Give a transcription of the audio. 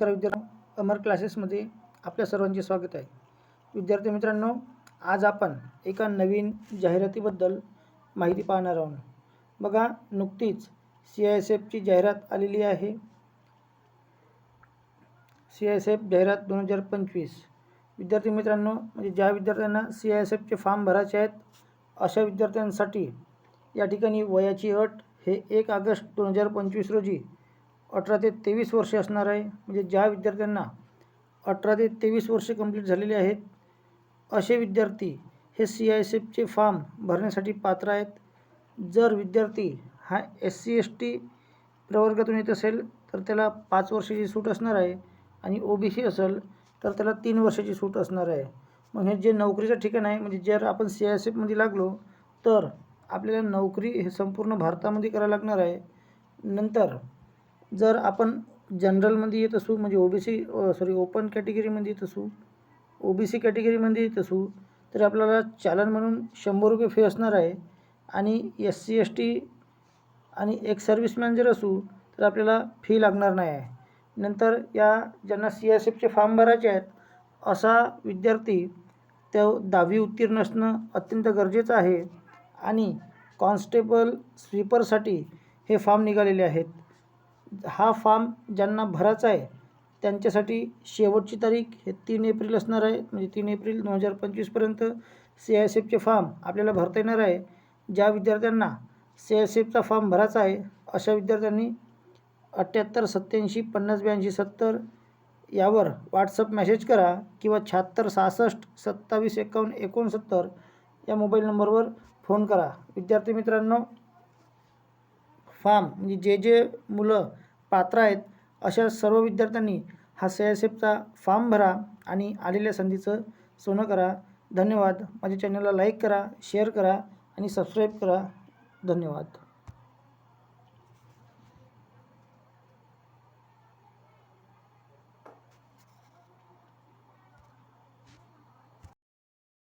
नमस्कार विद्यार्थी अमर क्लासेसमध्ये आपल्या सर्वांचे स्वागत आहे. विद्यार्थी मित्रांनो आज आपण एका नवीन जाहिरातीबद्दल माहिती पाहणार आहोत. बघा नुकतीच सी आय एस एफची जाहिरात आलेली आहे. सी आय एस एफ जाहिरात दोन हजार पंचवीस. विद्यार्थी मित्रांनो म्हणजे ज्या विद्यार्थ्यांना सी आय एस एफचे फॉर्म भरायचे आहेत अशा विद्यार्थ्यांसाठी या ठिकाणी वयाची अट हे एक ऑगस्ट दोन हजार पंचवीस रोजी अठरा ते तेवीस वर्षे असणार आहे. म्हणजे ज्या विद्यार्थ्यांना अठरा ते तेवीस वर्षे कंप्लीट झालेले आहेत असे विद्यार्थी हे सी आय एस एफचे फॉर्म भरण्यासाठी पात्र आहेत. जर विद्यार्थी हा एस सी एस टी प्रवर्गातून येत असेल तर त्याला पाच वर्षाची सूट असणार आहे आणि ओ बी सी असेल तर त्याला तीन वर्षाची सूट असणार आहे. मग हे जे नोकरीचं ठिकाण आहे म्हणजे जर आपण सी आय एस एफमध्ये लागलो तर आपल्याला नोकरी हे संपूर्ण भारतामध्ये करायला लागणार आहे. नंतर जर आपण जनरलमध्ये येत असू म्हणजे O B C sorry open कॅटेगरीमध्ये येत असू ओ बी सी कॅटेगरीमध्ये येत असू तर आपल्याला चालन म्हणून शंभर रुपये फी असणार आहे. आणि एस सी एस टी आणि एक सर्व्हिसमॅन जर असू तर आपल्याला फी लागणार नाही आहे. नंतर या ज्यांना सी एस एफचे फॉर्म भरायचे आहेत असा विद्यार्थी त्या दहावी उत्तीर्ण असणं अत्यंत गरजेचं आहे. आणि कॉन्स्टेबल स्वीपरसाठी हे फॉर्म निघालेले आहेत. हा फॉर्म ज्यांना भरायचा आहे त्यांच्यासाठी शेवटची तारीख हे तीन एप्रिल असणार आहे. म्हणजे तीन एप्रिल दोन हजार पंचवीसपर्यंत सी आय एस एफचे फॉर्म आपल्याला भरता येणार आहे. ज्या विद्यार्थ्यांना सी आय एस एफचा फॉर्म भरायचा आहे अशा विद्यार्थ्यांनी अठ्ठ्याहत्तर सत्त्याऐंशी पन्नास ब्याऐंशी सत्तर यावर व्हॉट्सअप मेसेज करा किंवा शहात्तर सहासष्ट सत्तावीस एकावन्न एकोणसत्तर या मोबाईल नंबरवर फोन करा. विद्यार्थी मित्रांनो फार्म म्हणजे जे जे मुलं पात्र आहेत अशा सर्व विद्यार्थ्यांनी हा सी एस एफचा फॉर्म भरा आणि आलेल्या संधीचं सोनं करा. धन्यवाद. माझ्या चॅनलला लाईक करा शेअर करा आणि सबस्क्राईब करा. धन्यवाद.